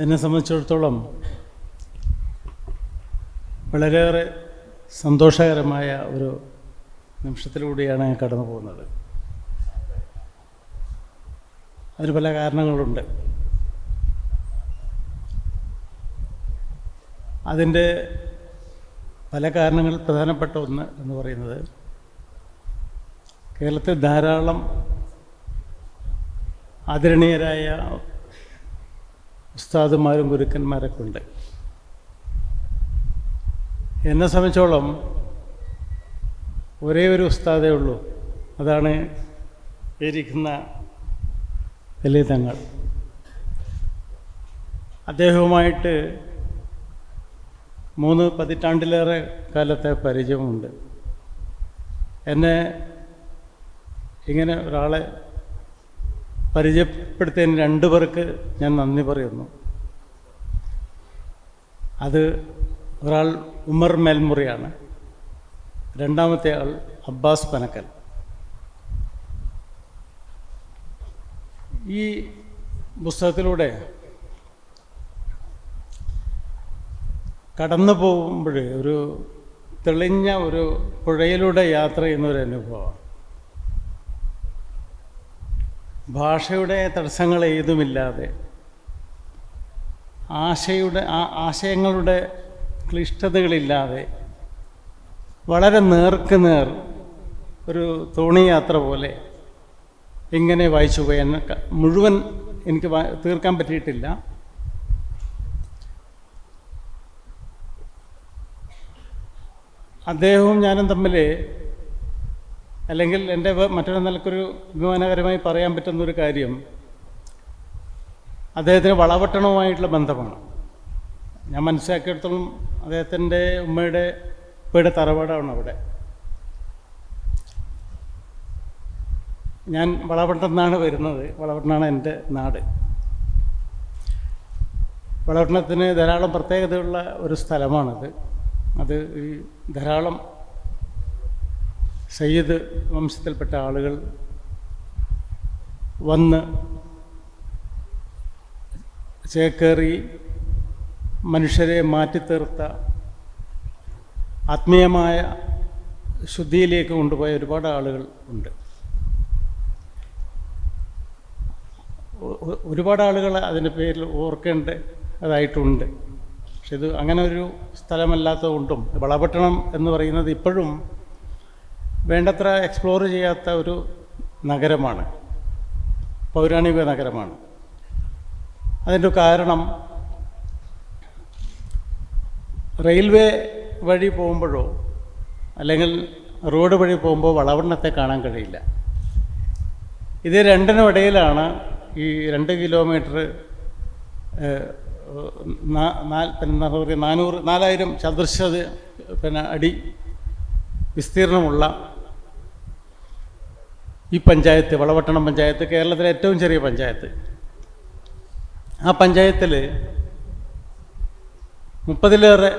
എന്നെ സംബന്ധിച്ചിടത്തോളം വളരെയേറെ സന്തോഷകരമായ ഒരു നിമിഷത്തിലൂടെയാണ് ഞാൻ കടന്നു പോകുന്നത്. അതിന് പല കാരണങ്ങളുണ്ട്. അതിന്റെ പല കാരണങ്ങൾ പ്രധാനപ്പെട്ട ഒന്ന് എന്ന് പറയുന്നത് കേരളത്തിൽ ധാരാളം ആദരണീയരായ ഉസ്താദുമാരും ഗുരുക്കന്മാരൊക്കെ ഉണ്ട് എന്നെ സംബന്ധിച്ചോളം ഒരേ ഒരു ഉസ്താദേ ഉള്ളൂ. അതാണ് ഇരിക്കുന്ന വലിയ തങ്ങൾ അദ്ദേഹവുമായിട്ട് മൂന്ന് പതിറ്റാണ്ടിലേറെ കാലത്തെ പരിചയമുണ്ട്. എന്നെ ഇങ്ങനെ ഒരാളെ പരിചയപ്പെടുത്തിയതിന് രണ്ടു പേർക്ക് ഞാൻ നന്ദി പറയുന്നു. അത് ഒരാൾ ഉമർ മേൽമുറിയാണ്. രണ്ടാമത്തെ ആൾ അബ്ബാസ് പനക്കൽ. ഈ പുസ്തകത്തിലൂടെ കടന്നു പോകുമ്പോൾ ഒരു തെളിഞ്ഞ ഒരു പുഴയിലൂടെ യാത്ര ചെയ്യുന്ന ഒരു അനുഭവമാണ്. ഭാഷയുടെ തടസ്സങ്ങൾ ഏതുമില്ലാതെ ആശയുടെ ആശയങ്ങളുടെ ക്ലിഷ്ടതകളില്ലാതെ വളരെ നേർക്ക് നേർ ഒരു തോണി യാത്ര പോലെ ഇങ്ങനെ വായിച്ചു പോയി. എന്നെ മുഴുവൻ എനിക്ക് തീർക്കാൻ പറ്റിയിട്ടില്ല. അദ്ദേഹവും ഞാനും തമ്മിൽ അല്ലെങ്കിൽ എന്റെ മറ്റൊരു നിലക്കൊരു അഭിമാനകരമായി പറയാൻ പറ്റുന്ന ഒരു കാര്യം അദ്ദേഹത്തിന് വളവട്ടണവുമായിട്ടുള്ള ബന്ധമാണ്. ഞാൻ മനസ്സിലാക്കിയിടത്തോളം അദ്ദേഹത്തിന്റെ ഉമ്മയുടെ ഉപ്പയുടെ തറവാടാണ് അവിടെ. ഞാൻ വളവട്ടം നിന്നാണ് വരുന്നത്. വളപട്ടണമാണ് എന്റെ നാട്. വളവട്ടണത്തിന് ധാരാളം പ്രത്യേകതയുള്ള ഒരു സ്ഥലമാണത്. അത് ഈ ധാരാളം സയ്യിദ് വംശത്തിൽപ്പെട്ട ആളുകൾ വന്ന് ചേക്കേറി മനുഷ്യരെ മാറ്റിത്തീർത്ത ആത്മീയമായ ശുദ്ധിയിലേക്ക് കൊണ്ടുപോയ ഒരുപാട് ആളുകൾ ഉണ്ട്. ഒരുപാട് ആളുകൾ അതിന്റെ പേരിൽ ഓർക്കേണ്ടതായിട്ടുണ്ട് പക്ഷെ ഇത് അങ്ങനെ ഒരു സ്ഥലമല്ലാത്തതുകൊണ്ടും വളപട്ടണം എന്ന് പറയുന്നത് ഇപ്പോഴും വേണ്ടത്ര എക്സ്പ്ലോർ ചെയ്യാത്ത ഒരു നഗരമാണ്. പൗരാണിക നഗരമാണ്. അതിന്റെ കാരണം റെയിൽവേ വഴി പോകുമ്പോഴോ അല്ലെങ്കിൽ റോഡ് വഴി പോകുമ്പോൾ വളവണ്ണത്തെ കാണാൻ കഴിയില്ല. ഇത് രണ്ടിനും ഇടയിലാണ് ഈ രണ്ട് കിലോമീറ്റർ നാനൂറ് നാലായിരം ചതുർശത് പിന്നെ അടി വിസ്തീർണമുള്ള ഈ പഞ്ചായത്ത് വളവട്ടണം പഞ്ചായത്ത് കേരളത്തിലെ ഏറ്റവും ചെറിയ പഞ്ചായത്ത്. ആ പഞ്ചായത്തിൽ മുപ്പതിലേറെ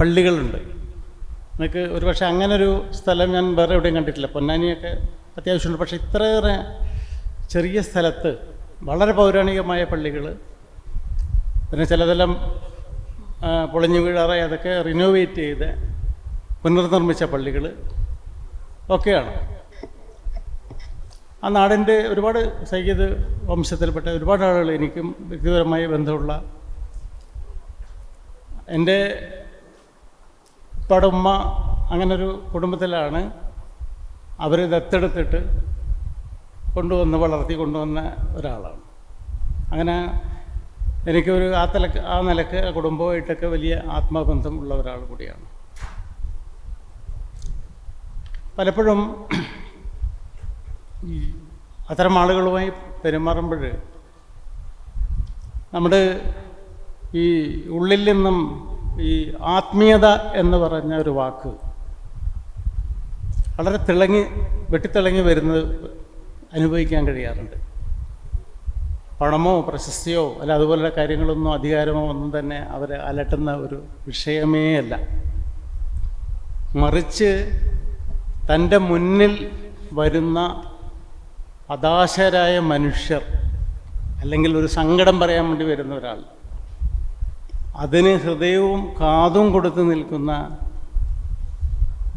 പള്ളികളുണ്ട്. നിങ്ങൾക്ക് ഒരുപക്ഷെ അങ്ങനൊരു സ്ഥലം ഞാൻ വേറെ എവിടെയും കണ്ടിട്ടില്ല. പൊന്നാനിയൊക്കെ അത്യാവശ്യമുണ്ട്. പക്ഷേ ഇത്രയേറെ ചെറിയ സ്ഥലത്ത് വളരെ പൗരാണികമായ പള്ളികൾ പിന്നെ ചിലതെല്ലാം പൊളിഞ്ഞു വീഴാറായി അതൊക്കെ റിനോവേറ്റ് ചെയ്ത് പുനർനിർമ്മിച്ച പള്ളികൾ ഒക്കെയാണ്. ആ നാടിന്റെ ഒരുപാട് സൈകീത് വംശത്തിൽപ്പെട്ട ഒരുപാട് ആളുകൾ എനിക്കും വ്യക്തിപരമായി ബന്ധമുള്ള എന്റെ ഉപ്പയുടെ ഉമ്മ അങ്ങനൊരു കുടുംബത്തിലാണ് അവർ ദത്തെടുത്തിട്ട് കൊണ്ടുവന്ന് വളർത്തി കൊണ്ടുവന്ന ഒരാളാണ്. അങ്ങനെ എനിക്കൊരു ആ തലക്ക് ആ നിലയ്ക്ക് കുടുംബമായിട്ടൊക്കെ വലിയ ആത്മബന്ധം ഉള്ള ഒരാൾ കൂടിയാണ്. പലപ്പോഴും അത്തരം ആളുകളുമായി പെരുമാറുമ്പോൾ നമ്മുടെ ഈ ഉള്ളിൽ നിന്നും ഈ ആത്മീയത എന്ന് പറഞ്ഞ ഒരു വാക്ക് വളരെ തിളങ്ങി വെട്ടിത്തിളങ്ങി വരുന്നത് അനുഭവിക്കാൻ കഴിയാറുണ്ട്. പണമോ പ്രശസ്തിയോ അല്ല അതുപോലുള്ള കാര്യങ്ങളൊന്നും അധികാരമോ ഒന്നും തന്നെ അവരെ അലട്ടുന്ന ഒരു വിഷയമേ അല്ല. മറിച്ച് തന്റെ മുന്നിൽ വരുന്ന ഹതാശരായ മനുഷ്യർ അല്ലെങ്കിൽ ഒരു സങ്കടം പറയാൻ വേണ്ടി വരുന്ന ഒരാൾ അതിന് ഹൃദയവും കാതും കൊടുത്ത് നിൽക്കുന്ന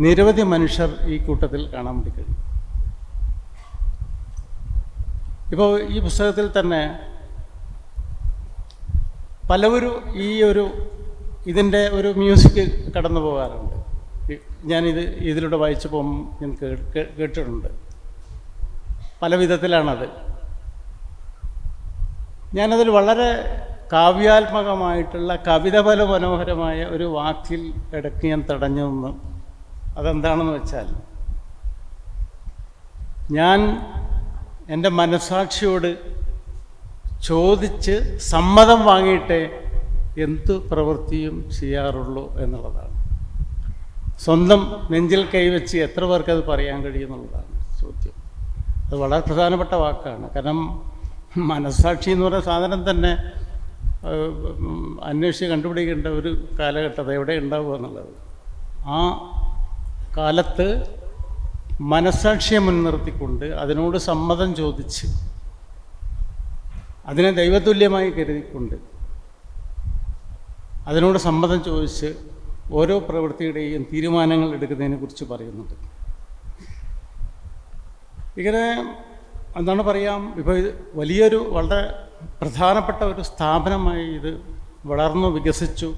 നിരവധി മനുഷ്യർ ഈ കൂട്ടത്തിൽ കാണാൻ വേണ്ടി കഴിയും. ഇപ്പോൾ ഈ പുസ്തകത്തിൽ തന്നെ പലവരും ഈ ഒരു ഇതിന്റെ ഒരു മ്യൂസിക് കടന്നു പോകാറുണ്ട് ഞാനിത് ഇതിലൂടെ വായിച്ചു പോകും ഞാൻ കേട്ടിട്ടുണ്ട്. പല വിധത്തിലാണത് ഞാനതിൽ വളരെ കാവ്യാത്മകമായിട്ടുള്ള കവിത പോലെ മനോഹരമായ ഒരു വാക്കിൽ ഇടയ്ക്ക് ഞാൻ തടഞ്ഞു നിന്ന്. അതെന്താണെന്ന് വെച്ചാൽ ഞാൻ എന്റെ മനസാക്ഷിയോട് ചോദിച്ച് സമ്മതം വാങ്ങിയിട്ടേ എന്തു പ്രവൃത്തിയും ചെയ്യാറുള്ളൂ എന്നുള്ളതാണ്. സ്വന്തം നെഞ്ചിൽ കൈവച്ച് എത്ര പേർക്കത് പറയാൻ കഴിയുമെന്നുള്ളതാണ് ചോദ്യം. അത് വളരെ പ്രധാനപ്പെട്ട വാക്കാണ്. കാരണം മനസ്സാക്ഷി എന്ന് പറയുന്ന സാധനം തന്നെ അന്വേഷിച്ച് കണ്ടുപിടിക്കേണ്ട ഒരു കാലഘട്ടം എവിടെ ഉണ്ടാവുക എന്നുള്ളത്. ആ കാലത്ത് മനസ്സാക്ഷിയെ മുൻനിർത്തിക്കൊണ്ട് അതിനോട് സമ്മതം ചോദിച്ച് അതിനെ ദൈവതുല്യമായി കരുതിക്കൊണ്ട് അതിനോട് സമ്മതം ചോദിച്ച് ഓരോ പ്രവൃത്തിയുടെയും തീരുമാനങ്ങൾ എടുക്കുന്നതിനെക്കുറിച്ച് പറയുന്നുണ്ട്. ഇങ്ങനെ എന്താണ് പറയാം ഇപ്പോൾ വലിയൊരു വളരെ പ്രധാനപ്പെട്ട ഒരു സ്ഥാപനമായി ഇത് വളർന്നു വികസിച്ചു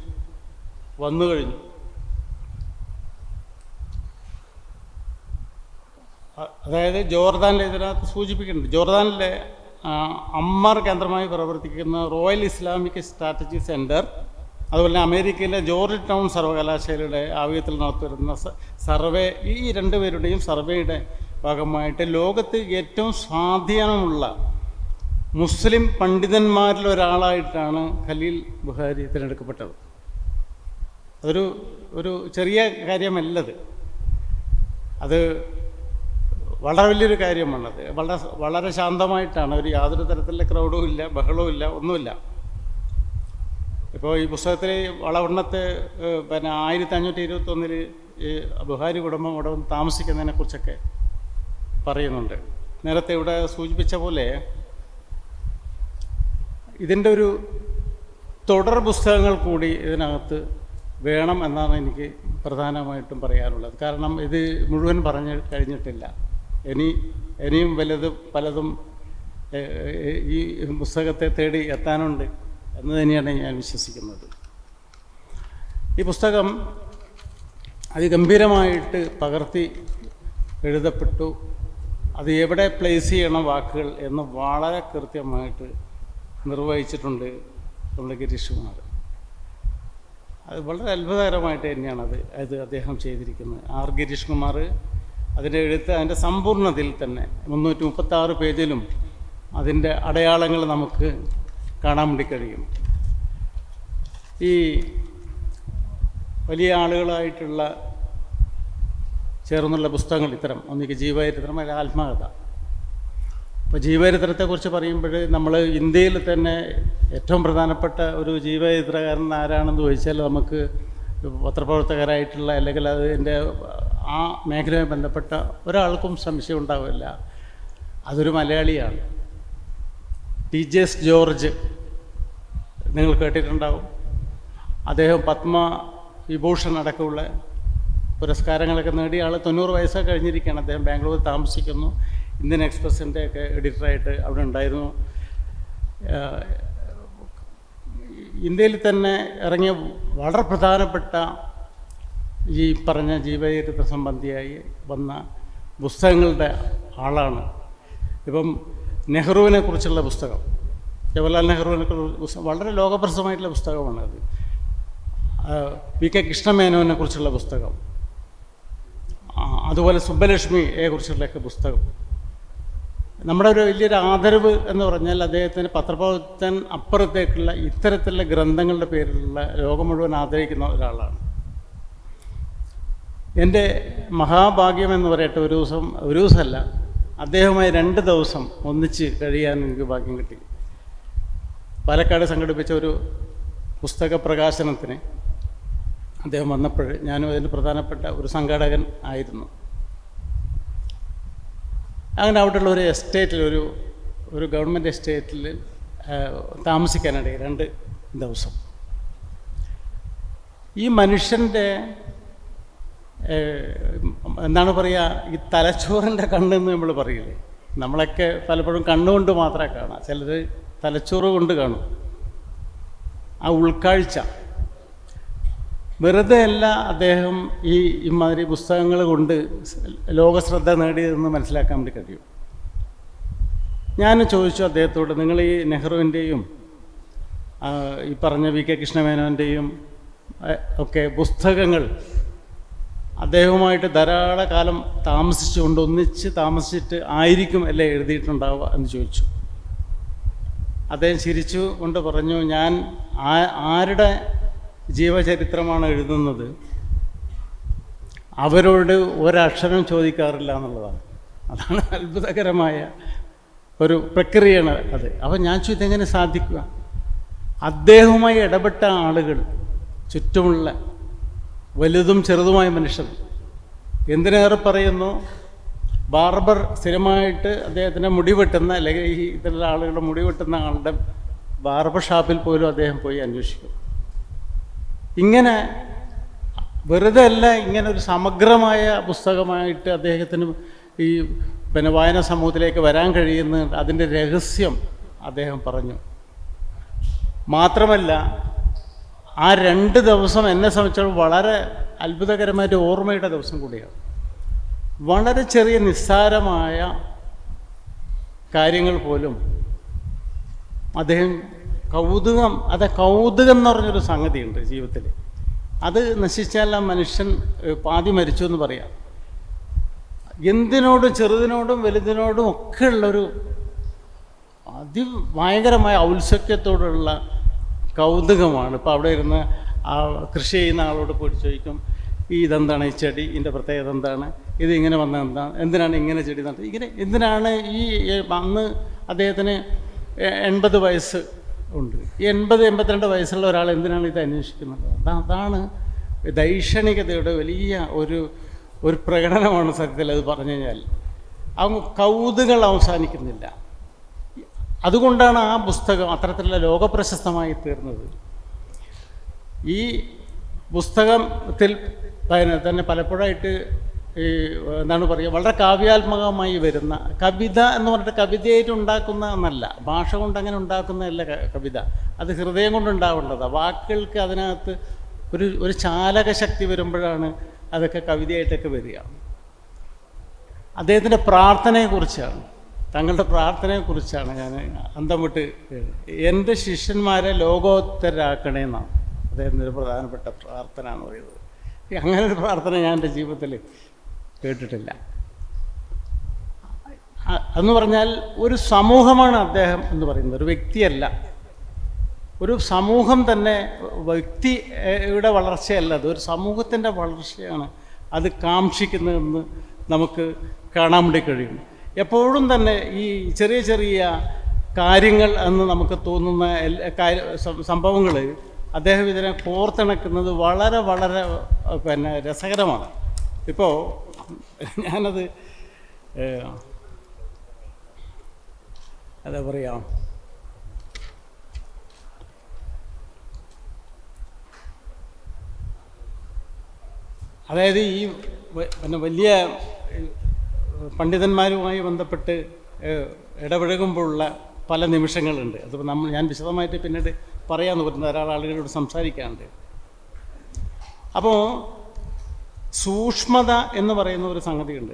വന്നു കഴിഞ്ഞു. അതായത് ജോർദാനിലെ ഇതിനകത്ത് സൂചിപ്പിക്കുന്നുണ്ട്. ജോർദാനിലെ അമ്മർ കേന്ദ്രമായി പ്രവർത്തിക്കുന്ന റോയൽ ഇസ്ലാമിക് സ്ട്രാറ്റജി സെന്റർ അതുപോലെ തന്നെ അമേരിക്കയിലെ ജോർജ് ടൗൺ സർവകലാശാലയുടെ ആവിയത്തിൽ നടത്തിവരുന്ന സർവേ ഈ രണ്ടുപേരുടെയും സർവേയുടെ ഭാഗമായിട്ട് ലോകത്ത് ഏറ്റവും സ്വാധീനമുള്ള മുസ്ലിം പണ്ഡിതന്മാരിൽ ഒരാളായിട്ടാണ് ഖലീൽ ബുഹാരി തിരഞ്ഞെടുക്കപ്പെട്ടത്. അതൊരു ഒരു ചെറിയ കാര്യമല്ലത്. അത് വളരെ വലിയൊരു കാര്യമാണത് വളരെ വളരെ ശാന്തമായിട്ടാണ്. ഒരു യാതൊരു തരത്തിലുള്ള ക്രൗഡും ഇല്ല ബഹളവും ഇല്ല ഒന്നുമില്ല. ഇപ്പോൾ ഈ പുസ്തകത്തിലെ വളവണ്ണത്ത് പിന്നെ ആയിരത്തി അഞ്ഞൂറ്റി ഇരുപത്തൊന്നിൽ ഈ ബുഹാരി കുടുംബം അവിടെ വന്ന് താമസിക്കുന്നതിനെ കുറിച്ചൊക്കെ പറയുന്നുണ്ട്. നേരത്തെ ഇവിടെ സൂചിപ്പിച്ച പോലെ ഇതിന്റെ ഒരു തുടർ പുസ്തകങ്ങൾ കൂടി ഇതിനകത്ത് വേണം എന്നാണ് എനിക്ക് പ്രധാനമായിട്ടും പറയാനുള്ളത്. കാരണം ഇത് മുഴുവൻ പറഞ്ഞ് കഴിഞ്ഞിട്ടില്ല. ഇനി ഇനിയും വലുത് പലതും ഈ പുസ്തകത്തെ തേടി എത്താനുണ്ട് എന്ന് തന്നെയാണ് ഞാൻ വിശ്വസിക്കുന്നത്. ഈ പുസ്തകം അതിഗംഭീരമായിട്ട് പകർത്തി എഴുതപ്പെട്ടു. അത് എവിടെ പ്ലേസ് ചെയ്യണം വാക്കുകൾ എന്ന് വളരെ കൃത്യമായിട്ട് നിർവഹിച്ചിട്ടുണ്ട് നമ്മുടെ ഗിരീഷ് കുമാർ അത് വളരെ അത്ഭുതകരമായിട്ട് തന്നെയാണ് അത് അത് അദ്ദേഹം ചെയ്തിരിക്കുന്നത്. ആർ ഗിരീഷ് കുമാർ അതിന്റെ എഴുത്ത് അതിന്റെ സമ്പൂർണതയിൽ തന്നെ മുന്നൂറ്റി മുപ്പത്താറ് പേജിലും അതിന്റെ അടയാളങ്ങൾ നമുക്ക് കാണാൻ വേണ്ടി കഴിയും. ഈ വലിയ ആളുകളായിട്ടുള്ള ചേർന്നുള്ള പുസ്തകങ്ങൾ ഇത്തരം ഒന്നിക്ക് ജീവചരിത്രം അല്ലെങ്കിൽ ആത്മകഥ. അപ്പോൾ ജീവചരിത്രത്തെക്കുറിച്ച് പറയുമ്പോൾ നമ്മൾ ഇന്ത്യയിൽ തന്നെ ഏറ്റവും പ്രധാനപ്പെട്ട ഒരു ജീവചരിത്രകാരൻ ആരാണെന്ന് ചോദിച്ചാൽ നമുക്ക് പത്രപ്രവർത്തകരായിട്ടുള്ള അല്ലെങ്കിൽ അതിന്റെ ആ മേഖലയുമായി ബന്ധപ്പെട്ട ഒരാൾക്കും സംശയം ഉണ്ടാവില്ല. അതൊരു മലയാളിയാണ്. ടി ജെ എസ് ജോർജ് നിങ്ങൾ കേട്ടിട്ടുണ്ടാവും. അദ്ദേഹം പത്മ വിഭൂഷൺ അടക്കമുള്ള പുരസ്കാരങ്ങളൊക്കെ നേടിയ ആൾ തൊണ്ണൂറ് വയസ്സൊക്കെ കഴിഞ്ഞിരിക്കുകയാണ്. അദ്ദേഹം ബാംഗ്ലൂരിൽ താമസിക്കുന്നു. ഇന്ത്യൻ എക്സ്പ്രസിന്റെ ഒക്കെ എഡിറ്ററായിട്ട് അവിടെ ഉണ്ടായിരുന്നു. ഇന്ത്യയിൽ തന്നെ ഇറങ്ങിയ വളരെ പ്രധാനപ്പെട്ട ഈ പറഞ്ഞ ജീവചരിത്ര സംബന്ധിയായി വന്ന പുസ്തകങ്ങളുടെ ആളാണ്. ഇപ്പം നെഹ്റുവിനെ കുറിച്ചുള്ള പുസ്തകം ജവഹർലാൽ നെഹ്റുവിനെ കുറിച്ച് വളരെ ലോകപ്രസമായിട്ടുള്ള പുസ്തകമാണ് അത് ആ, വി കെ കൃഷ്ണമേനോനെ കുറിച്ചുള്ള പുസ്തകം അതുപോലെ സുബ്ബലക്ഷ്മിയെ കുറിച്ചുള്ളൊക്കെ പുസ്തകം. നമ്മുടെ ഒരു വലിയൊരു ആദരവ് എന്ന് പറഞ്ഞാൽ അദ്ദേഹത്തിന് പത്രപ്രവർത്തൻ അപ്പുറത്തേക്കുള്ള ഇത്തരത്തിലുള്ള ഗ്രന്ഥങ്ങളുടെ പേരിലുള്ള ലോകം മുഴുവൻ ആദരിക്കുന്ന ഒരാളാണ്. എന്റെ മഹാഭാഗ്യം എന്ന് പറയട്ടെ ഒരു ദിവസം ഒരു ദിവസമല്ല അദ്ദേഹവുമായി രണ്ട് ദിവസം ഒന്നിച്ച് കഴിയാൻ എനിക്ക് ഭാഗ്യം കിട്ടി. പാലക്കാട് സംഘടിപ്പിച്ച ഒരു പുസ്തക പ്രകാശനത്തിന് അദ്ദേഹം വന്നപ്പോൾ ഞാനും അതിന് പ്രധാനപ്പെട്ട ഒരു സംഘാടകൻ ആയിരുന്നു. അങ്ങനെ അവിടെയുള്ള ഒരു എസ്റ്റേറ്റിൽ ഒരു ഒരു ഗവൺമെന്റ് എസ്റ്റേറ്റിൽ താമസിക്കാനിടയിൽ രണ്ട് ദിവസം. ഈ മനുഷ്യന്റെ എന്താണ് പറയുക ഈ തലച്ചോറിന്റെ കണ്ണെന്ന് നമ്മൾ പറയില്ലേ? നമ്മളൊക്കെ പലപ്പോഴും കണ്ണുകൊണ്ട് മാത്രമേ കാണാം. ചിലർ തലച്ചോറ് കൊണ്ട് കാണും. ആ ഉൾക്കാഴ്ച. വെറുതെ അല്ല അദ്ദേഹം ഈ ഇമാതിരി പുസ്തകങ്ങൾ കൊണ്ട് ലോകശ്രദ്ധ നേടിയതെന്ന് മനസ്സിലാക്കാൻ വേണ്ടി കഴിയും. ഞാൻ ചോദിച്ചു അദ്ദേഹത്തോട് നിങ്ങൾ ഈ നെഹ്റുവിന്റെയും ഈ പറഞ്ഞ വി കെ കൃഷ്ണമേനോന്റെയും ഒക്കെ പുസ്തകങ്ങൾ അദ്ദേഹവുമായിട്ട് ധാരാളം കാലം താമസിച്ചുകൊണ്ട് ഒന്നിച്ച് താമസിച്ചിട്ട് ആയിരിക്കും അല്ലേ എഴുതിയിട്ടുണ്ടാവുക? എന്ന് ചോദിച്ചു. അദ്ദേഹം ചിരിച്ചു കൊണ്ട് പറഞ്ഞു ഞാൻ ആരുടെ ജീവചരിത്രമാണ് എഴുതുന്നത്. അവരോട് ഒരക്ഷരം ചോദിക്കാറില്ല എന്നുള്ളതാണ്. അതാണ് അത്ഭുതകരമായ ഒരു പ്രക്രിയയാണ് അത്. അപ്പം ഞാൻ എങ്ങനെ സാധിക്കുക? അദ്ദേഹവുമായി ഇടപെട്ട ആളുകൾ ചുറ്റുമുള്ള വലുതും ചെറുതുമായ മനുഷ്യർ എന്തിനേറെ പറയുന്നു? ബാർബർ സ്ഥിരമായിട്ട് അദ്ദേഹത്തിന്റെ മുടി വെട്ടുന്ന അല്ലെങ്കിൽ ഈ ഇത്തരം ആളുകളുടെ മുടി വെട്ടുന്ന ആളുടെ ബാർബർ ഷാപ്പിൽ പോലും അദ്ദേഹം പോയി അന്വേഷിക്കും. ഇങ്ങനെ വെറുതെ അല്ല ഇങ്ങനെ ഒരു സമഗ്രമായ പുസ്തകമായിട്ട് അദ്ദേഹത്തിന് ഈ പിന്നെ വായന സമൂഹത്തിലേക്ക് വരാൻ കഴിയുന്ന അതിന്റെ രഹസ്യം അദ്ദേഹം പറഞ്ഞു. മാത്രമല്ല ആ രണ്ട് ദിവസം എന്നെ സംബന്ധിച്ചാൽ വളരെ അത്ഭുതകരമായിട്ട് ഓർമ്മയുടെ ദിവസം കൂടിയാണ്. വളരെ ചെറിയ നിസ്സാരമായ കാര്യങ്ങൾ പോലും അദ്ദേഹം കൗതുകം അത് കൗതുകം എന്ന് പറഞ്ഞൊരു സംഗതിയുണ്ട് ജീവിതത്തിൽ. അത് നശിച്ചാൽ ആ മനുഷ്യൻ പാതി മരിച്ചു എന്ന് പറയാം. എന്തിനോടും ചെറുതിനോടും വലുതിനോടും ഒക്കെ ഉള്ളൊരു അതിഭയങ്കരമായ ഔത്സഖ്യത്തോടുള്ള കൗതുകമാണ്. ഇപ്പോൾ അവിടെ ഇരുന്ന് ആ കൃഷി ചെയ്യുന്ന ആളോട് പോയി ചോദിക്കും ഈ ഇതെന്താണ്? ഈ ചെടി ഇതിന്റെ പ്രത്യേകത എന്താണ്? ഇത് ഇങ്ങനെ വന്ന എന്തിനാണ് ഇങ്ങനെ ചെടി നട്ടത് ഇങ്ങനെ എന്തിനാണ് ഈ അന്ന് അദ്ദേഹത്തിന് എൺപത് വയസ്സ് ഉണ്ട്. ഈ എൺപത് എൺപത്തിരണ്ട് വയസ്സുള്ള ഒരാൾ എന്തിനാണ് ഇത് അന്വേഷിക്കുന്നത്? അതാ അതാണ് ദൈക്ഷണികതയുടെ വലിയ ഒരു ഒരു പ്രകടനമാണ് സത്യത്തിൽ അത് പറഞ്ഞു കഴിഞ്ഞാൽ. അവ കൗതുകൾ അവസാനിക്കുന്നില്ല. അതുകൊണ്ടാണ് ആ പുസ്തകം അത്തരത്തിലുള്ള ലോകപ്രശസ്തമായി തീർന്നത്. ഈ പുസ്തകത്തിൽ തന്നെ പലപ്പോഴായിട്ട് ഈ എന്താണ് പറയുക വളരെ കാവ്യാത്മകമായി വരുന്ന കവിത എന്ന് പറഞ്ഞിട്ട് കവിതയായിട്ട് ഉണ്ടാക്കുന്ന എന്നല്ല ഭാഷ കൊണ്ട് അങ്ങനെ ഉണ്ടാക്കുന്നതല്ല കവിത. അത് ഹൃദയം കൊണ്ട് ഉണ്ടാവേണ്ടതാണ് വാക്കുകൾക്ക് അതിനകത്ത് ഒരു ഒരു ചാലക ശക്തി വരുമ്പോഴാണ് അതൊക്കെ കവിതയായിട്ടൊക്കെ വരിക. അദ്ദേഹത്തിന്റെ പ്രാർത്ഥനയെക്കുറിച്ചാണ്. തങ്ങളുടെ പ്രാർത്ഥനയെക്കുറിച്ചാണ് ഞാൻ അന്തം വിട്ട് എന്റെ ശിഷ്യന്മാരെ ലോകോത്തരാക്കണേ എന്നാണ് അദ്ദേഹത്തിന്റെ പ്രധാനപ്പെട്ട പ്രാർത്ഥന എന്ന് പറയുന്നത്. അങ്ങനെ ഒരു പ്രാർത്ഥന ഞാൻ എന്റെ ജീവിതത്തിൽ കേട്ടിട്ടില്ല. എന്ന് പറഞ്ഞാൽ ഒരു സമൂഹമാണ് അദ്ദേഹം എന്ന് പറയുന്നത്. ഒരു വ്യക്തിയല്ല. ഒരു സമൂഹം തന്നെ വ്യക്തിയുടെ വളർച്ചയല്ല. അത് ഒരു സമൂഹത്തിന്റെ വളർച്ചയാണ് അത് കാക്ഷിക്കുന്നതെന്ന് നമുക്ക് കാണാൻ വേണ്ടി കഴിയും. എപ്പോഴും തന്നെ ഈ ചെറിയ ചെറിയ കാര്യങ്ങൾ എന്ന് നമുക്ക് തോന്നുന്ന സംഭവങ്ങൾ അദ്ദേഹം ഇതിനെ കോർത്തിണക്കുന്നത് വളരെ വളരെ പിന്നെ രസകരമാണ്. ഇപ്പോൾ ഞാനത് എന്താ പറയുക അതായത് ഈ പിന്നെ വലിയ പണ്ഡിതന്മാരുമായി ബന്ധപ്പെട്ട് ഇടപഴകുമ്പോഴുള്ള പല നിമിഷങ്ങളുണ്ട്. അതിപ്പോൾ നമ്മൾ ഞാൻ വിശദമായിട്ട് പിന്നീട് പറയാമെന്ന് പറഞ്ഞ ധാരാളം ആളുകളോട് സംസാരിക്കാറുണ്ട് അപ്പോൾ സൂക്ഷ്മത എന്ന് പറയുന്ന ഒരു സംഗതിയുണ്ട്.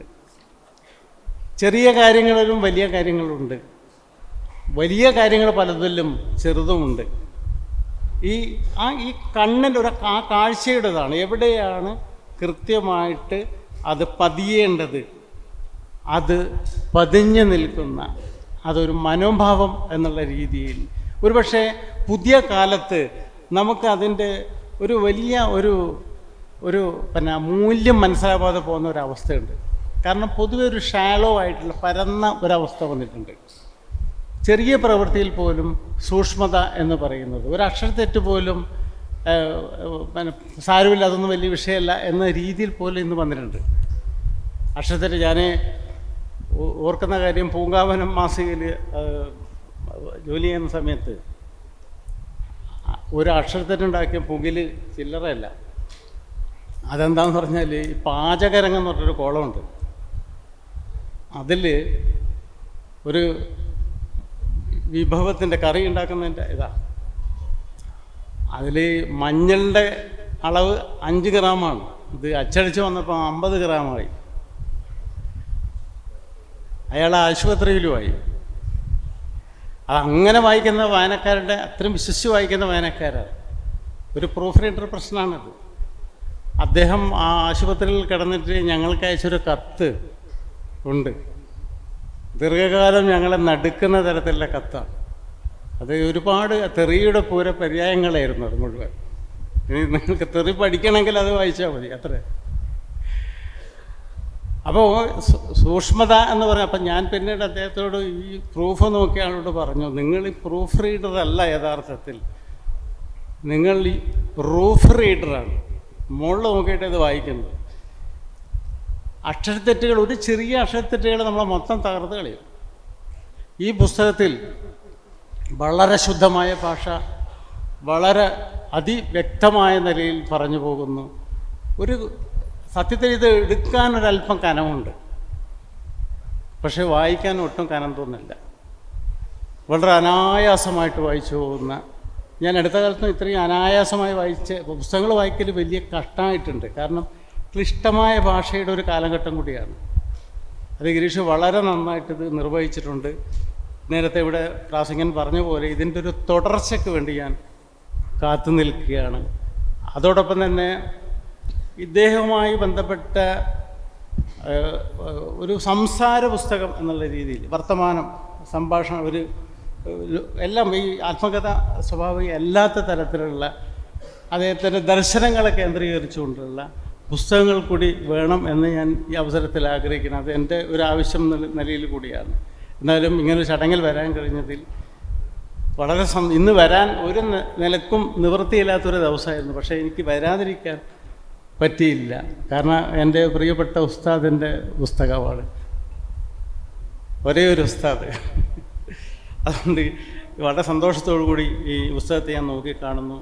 ചെറിയ കാര്യങ്ങളിലും വലിയ കാര്യങ്ങളുണ്ട്. വലിയ കാര്യങ്ങൾ പലതിലും ചെറുതുമുണ്ട്. ഈ ആ ഈ കണ്ണിന്റെ ഒരു ആ കാഴ്ചയുടേതാണ്. എവിടെയാണ് കൃത്യമായിട്ട് അത് പതിയേണ്ടത്? അത് പതിഞ്ഞു നിൽക്കുന്ന അതൊരു മനോഭാവം എന്നുള്ള രീതിയിൽ. ഒരുപക്ഷെ പുതിയ കാലത്ത് നമുക്ക് അതിന്റെ ഒരു വലിയ ഒരു ഒരു പിന്നെ മൂല്യം മനസ്സിലാവാതെ പോകുന്ന ഒരവസ്ഥയുണ്ട് കാരണം പൊതുവെ ഒരു ഷാലോ ആയിട്ടുള്ള പരന്ന ഒരവസ്ഥ വന്നിട്ടുണ്ട്. ചെറിയ പ്രവൃത്തിയിൽ പോലും സൂക്ഷ്മത എന്ന് പറയുന്നത് ഒരു അക്ഷരത്തെറ്റ് പോലും പിന്നെ സാരമില്ല അതൊന്നും വലിയ വിഷയമല്ല എന്ന രീതിയിൽ പോലും ഇന്ന് വന്നിട്ടുണ്ട്. അക്ഷരത്തെറ്റ് ഞാൻ ഓർക്കുന്ന കാര്യം പൂങ്കാവനം മാസികയിൽ ജോലി ചെയ്യുന്ന സമയത്ത് ഒരു അക്ഷരത്തെറ്റുണ്ടാക്കിയ പുകിൽ ചില്ലറയല്ല. അതെന്താന്ന് പറഞ്ഞാൽ ഈ പാചകരംഗം എന്ന് പറഞ്ഞൊരു കോളമുണ്ട്. അതിൽ ഒരു വിഭവത്തിന്റെ കറി ഉണ്ടാക്കുന്നതിന്റെ ഇതാ. അതിൽ മഞ്ഞളിന്റെ അളവ് അഞ്ച് ഗ്രാമാണ്. ഇത് അച്ചടിച്ച് വന്നപ്പോൾ അമ്പത് ഗ്രാമായി. അയാൾ ആശുപത്രിയിലുമായി ആയി അങ്ങനെ വായിക്കുന്ന വായനക്കാരുടെ അത്രയും വിശ്വസിച്ച് വായിക്കുന്ന വായനക്കാരാണ്. ഒരു പ്രൂഫ് റീഡർ പ്രശ്നമാണത്. അദ്ദേഹം ആ ആശുപത്രിയിൽ കിടന്നിട്ട് ഞങ്ങൾക്ക് അയച്ചൊരു കത്ത് ഉണ്ട്. ദീർഘകാലം ഞങ്ങളെ നടുക്കുന്ന തരത്തിലുള്ള കത്താണ്. അത് ഒരുപാട് തെറിയുടെ പൂര പര്യായങ്ങളായിരുന്നു അത് മുഴുവൻ. ഇനി നിങ്ങൾക്ക് തെറി പഠിക്കണമെങ്കിൽ അത് വായിച്ചാൽ മതി അത്ര. അപ്പോൾ സൂക്ഷ്മത എന്ന് പറഞ്ഞാൽ അപ്പം ഞാൻ പിന്നീട് അദ്ദേഹത്തോട് ഈ പ്രൂഫ് നോക്കിയാളോട് പറഞ്ഞു നിങ്ങൾ ഈ പ്രൂഫ് റീഡർ അല്ല യഥാർത്ഥത്തിൽ. നിങ്ങൾ ഈ പ്രൂഫ് റീഡറാണ് മുകളിൽ നോക്കിയിട്ട് ഇത് വായിക്കുന്നത്. അക്ഷരത്തെറ്റുകൾ ഒരു ചെറിയ അക്ഷരത്തെറ്റുകൾ നമ്മളെ മൊത്തം തകർത്ത് കളയും. ഈ പുസ്തകത്തിൽ വളരെ ശുദ്ധമായ ഭാഷ വളരെ അതിവ്യക്തമായ നിലയിൽ പറഞ്ഞു പോകുന്നു. ഒരു സത്യത്തിൽ ഇത് എടുക്കാൻ എടുക്കാനൊരല്പം കനമുണ്ട്. പക്ഷേ വായിക്കാൻ ഒട്ടും കനം തോന്നില്ല വളരെ അനായാസമായിട്ട് വായിച്ചു പോകുന്ന ഞാൻ അടുത്ത കാലത്ത് ഇത്രയും അനായാസമായി വായിച്ച പുസ്തകങ്ങൾ വായിക്കൽ വലിയ കഷ്ടമായിട്ടുണ്ട് കാരണം ക്ലിഷ്ടമായ ഭാഷയുടെ ഒരു കാലഘട്ടം കൂടിയാണ്. അത് ഗിരീഷ് വളരെ നന്നായിട്ടിത് നിർവഹിച്ചിട്ടുണ്ട്. നേരത്തെ ഇവിടെ പ്രാസംഗൻ പറഞ്ഞ പോലെ ഇതിന്റെ ഒരു തുടർച്ചയ്ക്ക് വേണ്ടി ഞാൻ കാത്തു നിൽക്കുകയാണ്. അതോടൊപ്പം തന്നെ ഇദ്ദേഹവുമായി ബന്ധപ്പെട്ട ഒരു സംസാര പുസ്തകം എന്നുള്ള രീതിയിൽ വർത്തമാനം സംഭാഷണം ഒരു എല്ലാം ഈ ആത്മകഥ സ്വഭാവം അല്ലാത്ത തരത്തിലുള്ള അദ്ദേഹത്തിന്റെ ദർശനങ്ങളെ കേന്ദ്രീകരിച്ചുകൊണ്ടുള്ള പുസ്തകങ്ങൾ കൂടി വേണം എന്ന് ഞാൻ ഈ അവസരത്തിൽ ആഗ്രഹിക്കുന്നു. അത് എന്റെ ഒരു ആവശ്യം നിലയിൽ കൂടിയാണ്. എന്നാലും ഇങ്ങനൊരു ചടങ്ങിൽ വരാൻ കഴിഞ്ഞതിൽ വളരെ സം ഇന്ന് വരാൻ ഒരു നിലക്കും നിവൃത്തിയില്ലാത്തൊരു ദിവസമായിരുന്നു. പക്ഷേ എനിക്ക് വരാതിരിക്കാൻ പറ്റിയില്ല. കാരണം എന്റെ പ്രിയപ്പെട്ട ഉസ്താദിന്റെ പുസ്തകമാണ്. ഒരേ ഒരു ഉസ്താദ്. അതുകൊണ്ട് വളരെ സന്തോഷത്തോടു കൂടി ഈ പുസ്തകത്തെ ഞാൻ നോക്കിക്കാണുന്നു.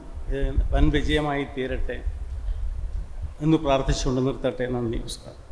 വൻ വിജയമായി തീരട്ടെ എന്ന് പ്രാർത്ഥിച്ചുകൊണ്ട് നിർത്തട്ടെ. നന്ദി. ഉസ്താദ്